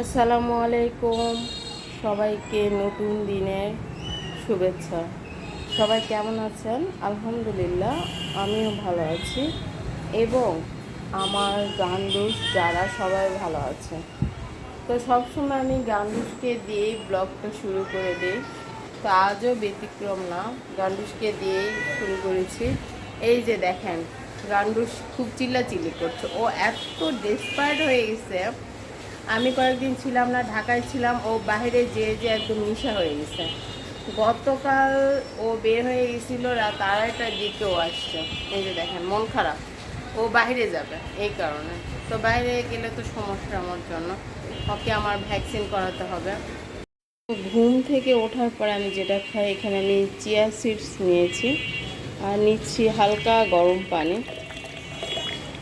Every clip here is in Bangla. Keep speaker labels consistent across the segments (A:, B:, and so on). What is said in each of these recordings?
A: আসসালামু আলাইকুম। সবাইকে নতুন দিনের শুভেচ্ছা। সবাই কেমন আছেন? আলহামদুলিল্লাহ, আমিও ভালো আছি এবং আমার গান্ডুস যারা সবাই ভালো আছে। তো সবসময় আমি গান্ডুসকে দিয়েই ব্লগটা শুরু করে দিই। তো আজও ব্যতিক্রম না গান্ডুসকে দিয়েই শুরু করেছি। এই যে দেখেন গান্ডুস খুব চিল্লাচিল্লি করছে। ও এত ডেসপায়ার্ড হয়ে গেছে আমি কয়েকদিন ছিলাম না, ঢাকায় ছিলাম, ও বাইরে যে যে একদম নিশা হয়ে গেছে। গতকাল ও বের হয়ে গেছিল, রাত আড়াইটার দিকে ও আসছে। এই যে দেখেন, মন খারাপ। ও বাইরে যাবে, এই কারণে। তো বাইরে গেলে তো সমস্যা আমার জন্য। ওকে আমার ভ্যাকসিন করাতে হবে। ঘুম থেকে ওঠার পর আমি যেটা খাই, এখানে আমি চিয়া সিডস নিয়েছি। আর নিচ্ছি হালকা গরম পানি।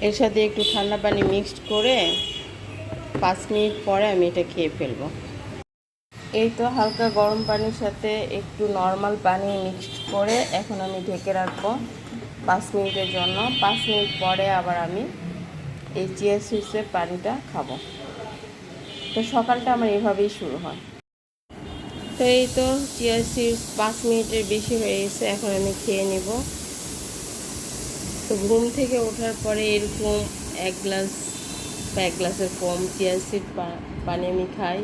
A: এর সাথে একটু ঠান্ডা পানি মিক্সড করে পাঁচ মিনিট পরে আমি এটা খেয়ে ফেলব। এই তো হালকা গরম পানির সাথে একটু নর্মাল পানি মিক্সড করে এখন আমি ঢেকে রাখব পাঁচ মিনিটের জন্য। পাঁচ মিনিট পরে আবার আমি এই চিয়া সিডসের পানিটা খাব। তো সকালটা আমার এভাবেই শুরু হয়। তো এই তো চিয়া সিডস পাঁচ মিনিটের বেশি হয়ে গেছে, এখন আমি খেয়ে নেব। তো ঘুম থেকে ওঠার পরে এরকম এক গ্লাস বা এক গ্লাসের কম চিয়া সিড পানি আমি খাই।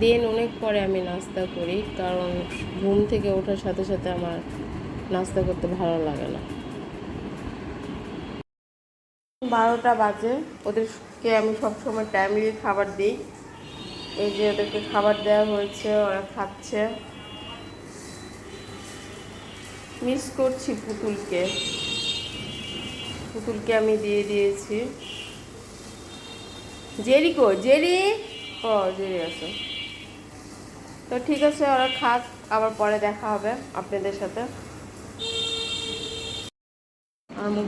A: দেন অনেক পরে আমি নাস্তা করি, কারণ ঘুম থেকে ওঠার সাথে সাথে আমার নাস্তা করতে ভালো লাগে না। বারোটা বাজে, ওদেরকে আমি সবসময় টাইমলি খাবার দিই। এই যে ওদেরকে খাবার দেওয়া হয়েছে, ওরা খাচ্ছে। মিস করছি পুতুলকে। পুতুলকে আমি দিয়ে দিয়েছি। জেরি কো, জেরি? ও, জেরি আছে। তো ঠিক আছে, ওরা খাক, আবার পরে দেখা হবে আপনাদের সাথে। আমার মুখ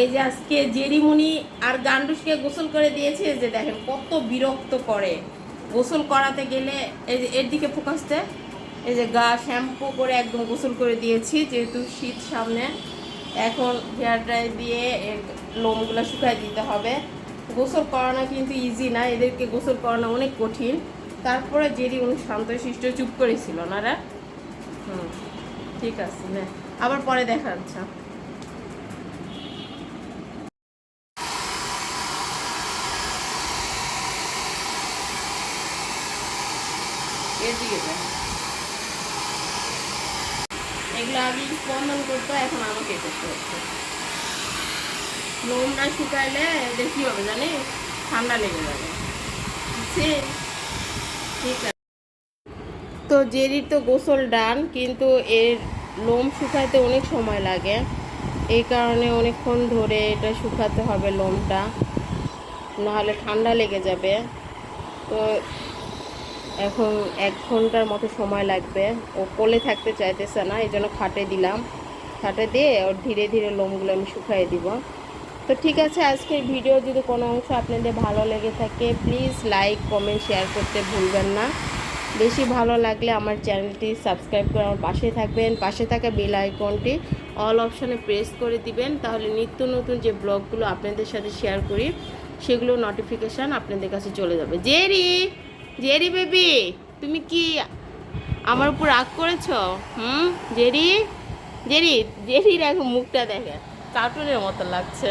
A: এই যে আজকে জেরিমুনি আর গান্ডুসকে গোসল করে দিয়েছে যে দেখেন কত বিরক্ত করে। গোসল করাতে গেলে এই যে এর দিকে ফোকাসতে এই যে গা শ্যাম্পু করে একদম গোসল করে দিয়েছি, যেহেতু শীত সামনে। এখন হেয়ার ড্রাই দিয়ে এর লোমগুলো শুকায় দিতে হবে। গোসল করানো কিন্তু ইজি না, এদেরকে গোসল করানো অনেক কঠিন। তারপরে জেরি অনেক শান্তশিষ্ট চুপ করেছিল না রে? হুম, ঠিক আছে, না। আবার পরে দেখা আচ্ছা এগুলো আগে স্পন্দন করতো, এখন আমাকে করতে হচ্ছে লোমটা শুকাইলে কী হবে জানি? ঠান্ডা লেগে যাবে। ঠিক আছে। তো জেরির তো গোসল ডান, কিন্তু এর লোম শুকাইতে অনেক সময় লাগে। এই কারণে অনেকক্ষণ ধরে এটা শুকাতে হবে লোমটা। নাহলে ঠান্ডা লেগে যাবে। তো এখন এক ঘণ্টার মতো সময় লাগবে। ও কোলে থাকতে চাইতেছে না, এই জন্য খাটে দিলাম। খাটে দিয়ে ওর ধীরে ধীরে লোমগুলো আমি শুকাই দিব। তো ঠিক আছে, আজকের ভিডিও যদি কোনো অংশ আপনাদের ভালো লেগে থাকে প্লিজ লাইক কমেন্ট শেয়ার করতে ভুলবেন না। বেশি ভালো লাগলে আমার চ্যানেলটি সাবস্ক্রাইব করে আমার পাশে থাকবেন। পাশে থাকা বেল আইকনটি অল অপশানে প্রেস করে দিবেন। তাহলে নিত্য নতুন যে ব্লগগুলো আপনাদের সাথে শেয়ার করি, সেগুলো নোটিফিকেশান আপনাদের কাছে চলে যাবে। জেরি জেরি বেবি তুমি কি আমার উপর রাগ করেছ? হুম? জেরি? জেরি জেরির এখন মুখটা দেখে। কার্টুনের মতো লাগছে।